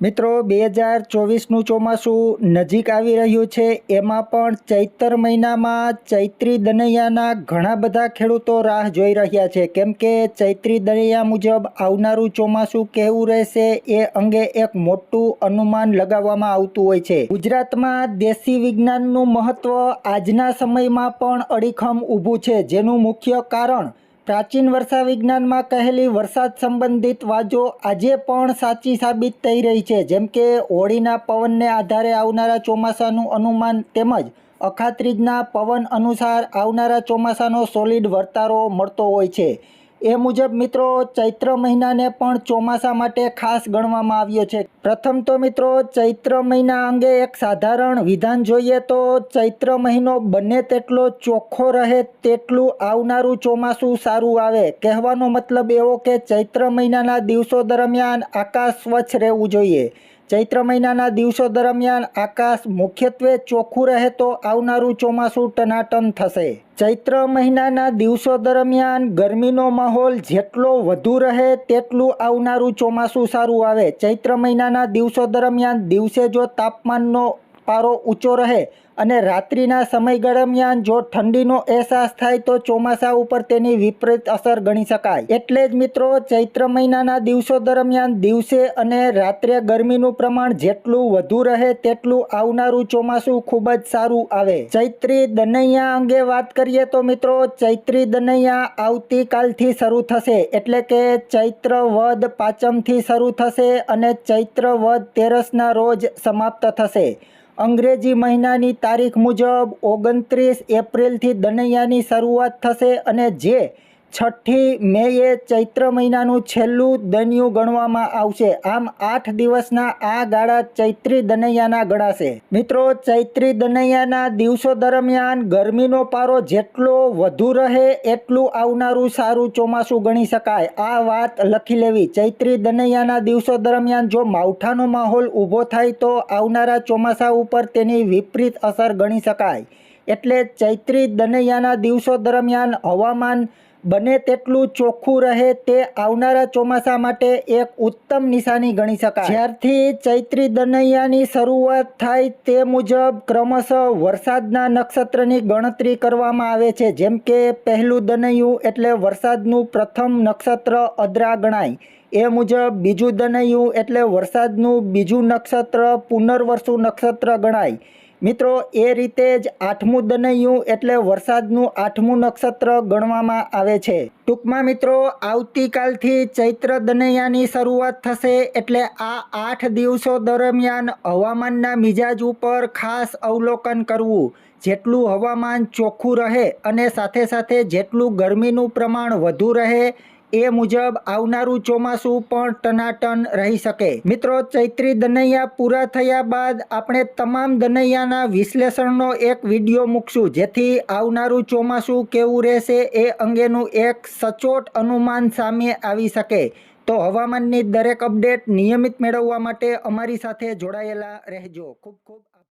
મિત્રો, બે હજાર ચોવીસનું ચોમાસું નજીક આવી રહ્યું છે. એમાં પણ ચૈતર મહિનામાં ચૈત્રી દનૈયાના ઘણા બધા ખેડૂતો રાહ જોઈ રહ્યા છે. કેમ કે ચૈત્રી દનૈયા મુજબ આવનારું ચોમાસું કેવું રહેશે એ અંગે એક મોટું અનુમાન લગાવવામાં આવતું હોય છે. ગુજરાતમાં દેશી વિજ્ઞાનનું મહત્ત્વ આજના સમયમાં પણ અડીખમ ઊભું છે, જેનું મુખ્ય કારણ પ્રાચીન વર્ષા વિજ્ઞાનમાં કહેલી વરસાદ સંબંધિત વાજો આજે પણ સાચી સાબિત થઈ રહી છે. જેમ કે, હોળીના પવનને આધારે આવનારા ચોમાસાનું અનુમાન તેમજ અખાત્રીજના પવન અનુસાર આવનારા ચોમાસાનો સોલિડ વર્તારો મળતો હોય છે. એ મુજબ મિત્રો ચૈત્ર મહિનાને પણ ચોમાસા માટે ખાસ ગણવામાં આવ્યો છે. પ્રથમ તો મિત્રો ચૈત્ર મહિના અંગે એક સાધારણ વિધાન જોઈએ તો ચૈત્ર મહિનો બને તેટલો ચોખ્ખો રહે તેટલું આવનારું ચોમાસું સારું આવે. કહેવાનો મતલબ એવો કે ચૈત્ર મહિનાના દિવસો દરમિયાન આકાશ સ્વચ્છ રહેવું જોઈએ. ચૈત્ર મહિનાના દિવસો દરમિયાન આકાશ મુખ્યત્વે ચોખ્ખું રહે તો આવનારું ચોમાસું ટનાટન થશે. ચૈત્ર મહિનાના દિવસો દરમિયાન ગરમીનો માહોલ જેટલો વધુ રહે તેટલું આવનારું ચોમાસું સારું આવે. ચૈત્ર મહિનાના દિવસો દરમિયાન દિવસે જો તાપમાનનો પારો ઊંચો રહે અને રાત્રિના સમય દરમિયાન જો ઠંડીનો અહેસાસ થાય તો ચોમાસા ઉપર તેની વિપરીત અસર ગણી શકાય. એટલે જ મિત્રો, ચૈત્ર મહિનાના દિવસો દરમિયાન દિવસે અને રાત્રે ગરમીનું પ્રમાણ જેટલું વધુ રહે તેટલું આવનારું ચોમાસું ખૂબ જ સારું આવે. ચૈત્રી દનૈયા અંગે વાત કરીએ તો મિત્રો, ચૈત્રી દનૈયા આવતીકાલથી શરૂ થશે. એટલે કે ચૈત્ર વદ પાંચમથી શરૂ થશે અને ચૈત્ર વદ તેરસના રોજ સમાપ્ત થશે. અંગ્રેજી મહિનાની તારીખ મુજબ ઓગણત્રીસ એપ્રિલથી દનૈયાની શરૂઆત થશે અને જે છઠ્ઠી મેએ ચૈત્ર મહિનાનું છેલ્લું દનિયું ગણવામાં આવશે. આમ આઠ દિવસના આ ગાળા ચૈત્રી દનૈયાના ગણાશે. મિત્રો, ચૈત્રી દનૈયાના દિવસો દરમિયાન ગરમીનો પારો જેટલો વધુ રહે એટલું આવનારું સારું ચોમાસું ગણી શકાય. આ વાત લખી લેવી. ચૈત્રી દનૈયાના દિવસો દરમિયાન જો માવઠાનો માહોલ ઊભો થાય તો આવનારા ચોમાસા ઉપર તેની વિપરીત અસર ગણી શકાય. એટલે ચૈત્રી દનૈયાના દિવસો દરમિયાન હવામાન બને તેટલું ચોખ્ખું રહે તે આવનારા ચોમાસા માટે એક ઉત્તમ નિશાની ગણી શકાય. જ્યારથી ચૈત્રી દનૈયાની શરૂઆત થાય તે મુજબ ક્રમશઃ વરસાદના નક્ષત્રની ગણતરી કરવામાં આવે છે. જેમ કે પહેલું દનૈયું એટલે વરસાદનું પ્રથમ નક્ષત્ર અદ્રા ગણાય એ મુજબ બીજું દનૈયું એટલે વરસાદનું બીજું નક્ષત્ર પુનર્વસુ નક્ષત્ર ગણાય. મિત્રો, એ રીતે જ આઠમું દનૈયું એટલે વરસાદનું આઠમું નક્ષત્ર ગણવામાં આવે છે. ટૂંકમાં મિત્રો, આવતીકાલથી ચૈત્ર દનૈયાની શરૂઆત થશે એટલે આ આઠ દિવસો દરમિયાન હવામાનના મિજાજ ઉપર ખાસ અવલોકન કરવું. જેટલું હવામાન ચોખ્ખું રહે અને સાથે સાથે જેટલું ગરમીનું પ્રમાણ વધુ રહે એ મુજબ આવનારું ચોમાસું પણ ટનાટન રહી શકે. મિત્રો, ચૈત્રી દનૈયા પૂરા થયા બાદ આપણે તમામ દનૈયાના વિશ્લેષણનો એક વીડિયો મૂકશું. જેથી આવનારું ચોમાસું કેવું રહેશે એ અંગેનું એક સચોટ અનુમાન સામે આવી શકે. તો હવામાનની દરેક અપડેટ નિયમિત મેળવવા માટે અમારી સાથે જોડાયેલા રહેજો. ખૂબ ખૂબ